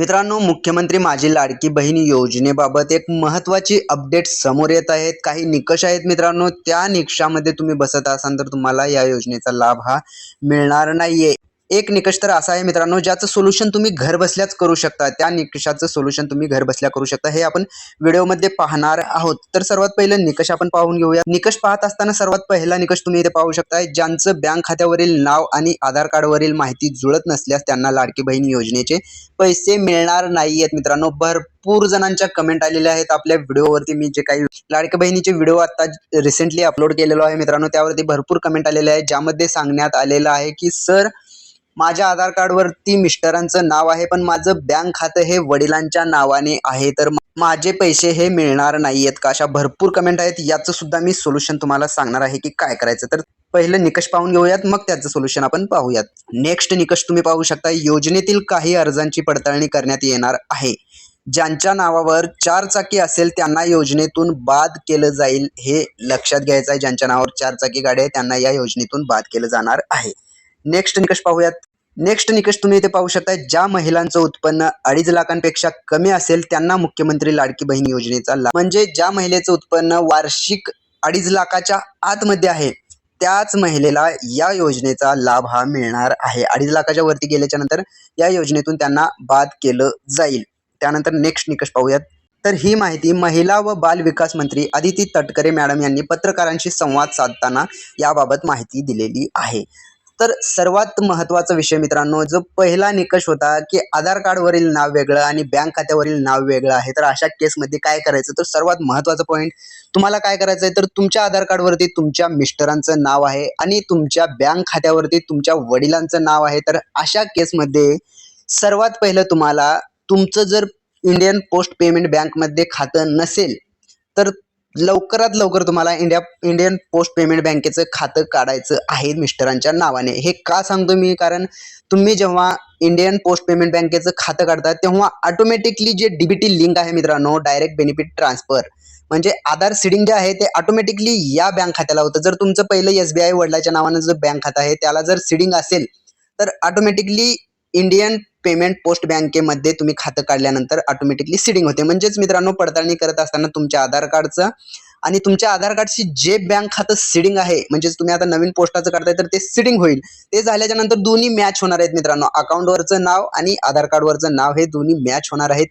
मित्रांनो मुख्यमंत्री माझी लाडकी बहीण योजनेबाबत एक महत्त्वाची अपडेट समोर येत आहेत. काही निकष आहेत मित्रांनो त्या निकषामध्ये तुम्ही बसत असाल तर तुम्हाला या योजनेचा लाभ हा मिळणार नाहीये. एक निकष तर असा आहे मित्रांनो ज्याचं सोल्युशन तुम्ही घर बसल्याच करू शकता. त्या निकषाचं सोल्युशन तुम्ही घर बसल्या करू शकता. हे आपण व्हिडिओमध्ये पाहणार आहोत. तर सर्वात पहिलं निकष आपण पाहून घेऊया. निकष पाहत असताना सर्वात पहिला निकष तुम्ही इथे पाहू शकता ज्यांचं बँक खात्यावरील नाव आणि आधार कार्डवरील माहिती जुळत नसल्यास त्यांना लाडकी बहीण योजनेचे पैसे मिळणार नाही आहेत मित्रांनो. भरपूर जणांच्या कमेंट आलेल्या आहेत आपल्या व्हिडिओवरती. मी जे काही लाडक्या बहिणीचे व्हिडिओ आता रिसेंटली अपलोड केलेलो आहे मित्रांनो त्यावरती भरपूर कमेंट आलेले आहेत ज्यामध्ये सांगण्यात आलेलं आहे की सर माझ्या आधार कार्डवरती मिस्टरांचं नाव आहे पण माझं बँक खातं हे वडिलांच्या नावाने आहे तर माझे पैसे हे मिळणार नाही आहेत का? अशा भरपूर कमेंट आहेत. याचं सुद्धा मी सोल्युशन तुम्हाला सांगणार आहे की काय करायचं. तर पहिलं निकष पाहून घेऊयात मग त्याचं सोल्युशन आपण पाहूयात. नेक्स्ट निकष तुम्ही पाहू शकता योजनेतील काही अर्जांची पडताळणी करण्यात येणार आहे. ज्यांच्या नावावर चार चाकी असेल त्यांना योजनेतून बाद केलं जाईल हे लक्षात घ्यायचं आहे. ज्यांच्या नावावर चार चाकी गाडी आहे त्यांना या योजनेतून बाद केलं जाणार आहे. नेक्स्ट निकष पाहूयात. नेक्स्ट निकष तुम्ही इथे पाहू शकता ज्या महिलांचं उत्पन्न अडीच लाखांपेक्षा कमी असेल त्यांना मुख्यमंत्री लाडकी बहीण योजनेचा लाभ. म्हणजे ज्या महिलेचं उत्पन्न वार्षिक अडीच लाखाच्या आतमध्ये आहे त्याच महिलेला या योजनेचा लाभ हा मिळणार आहे. अडीच लाखाच्या वरती गेल्याच्यानंतर या योजनेतून त्यांना बाद केलं जाईल. त्यानंतर नेक्स्ट निकष पाहूयात. तर ही माहिती महिला व बाल विकास मंत्री अदिती तटकरे मॅडम यांनी पत्रकारांशी संवाद साधताना याबाबत माहिती दिलेली आहे. तर सर्वात महत्त्वाचा विषय मित्रांनो जो पहिला निकष होता की आधार कार्डवरील नाव वेगळं आणि बँक खात्यावरील नाव वेगळं आहे. तर अशा केसमध्ये काय करायचं? तर सर्वात महत्त्वाचा पॉईंट तुम्हाला काय करायचं आहे तर तुमच्या आधार कार्डवरती तुमच्या मिस्टरांचं नाव आहे आणि तुमच्या बँक खात्यावरती तुमच्या वडिलांचं नाव आहे. तर अशा केसमध्ये सर्वात पहिलं तुम्हाला तुमचं जर इंडियन पोस्ट पेमेंट बँकमध्ये खातं नसेल तर लवकरात लवकर तुम्हाला इंडिया इंडियन पोस्ट पेमेंट बँकेचं खातं काढायचं आहे मिस्टरांच्या नावाने. हे का सांगतो मी? कारण तुम्ही जेव्हा इंडियन पोस्ट पेमेंट बँकेचं खातं काढता तेव्हा ऑटोमॅटिकली जे डीबीटी लिंक आहे मित्रांनो डायरेक्ट बेनिफिट ट्रान्सफर म्हणजे आधार सिडिंग जे आहे ते ऑटोमॅटिकली या बँक खात्याला होतं. जर तुमचं पहिलं एस बी आय वडिलाच्या नावानं जो बँक खातं आहे त्याला जर सिडिंग असेल तर ऑटोमॅटिकली इंडियन पेमेंट पोस्ट बँकेमध्ये तुम्ही खातं काढल्यानंतर ऑटोमॅटिकली सिडिंग होते. म्हणजेच मित्रांनो पडताळणी करत असताना तुमच्या आधार कार्डचं आणि तुमच्या आधार कार्डशी जे बँक खातं सिडिंग आहे म्हणजेच तुम्ही आता नवीन पोस्टाचं काढताय तर ते सिडिंग होईल. ते झाल्याच्यानंतर दोन्ही मॅच होणार आहेत मित्रांनो. अकाउंटवरचं नाव आणि आधार कार्डवरचं नाव हे दोन्ही मॅच होणार आहेत.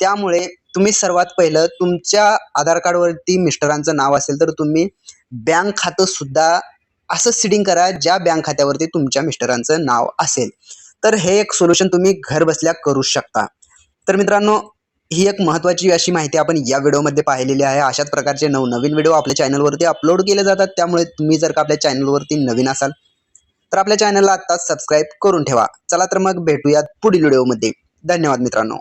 त्यामुळे तुम्ही सर्वात पहिलं तुमच्या आधार कार्डवरती मिस्टरांचं नाव असेल तर तुम्ही बँक खातं सुद्धा असं सिडिंग करा ज्या बँक खात्यावरती तुमच्या मिस्टरांचं नाव असेल. तर हे एक सोल्युशन तुम्ही घर बसल्या करू शकता. तर मित्रांनो ही एक महत्त्वाची अशी माहिती आपण या व्हिडिओमध्ये पाहिलेली आहे. अशाच प्रकारचे नवनवीन व्हिडिओ आपल्या चॅनलवरती अपलोड केले जातात. त्यामुळे तुम्ही जर का आपल्या चॅनलवरती नवीन असाल तर आपल्या चॅनलला आत्ताच सबस्क्राईब करून ठेवा. चला तर मग भेटूयात पुढील व्हिडिओमध्ये. धन्यवाद मित्रांनो.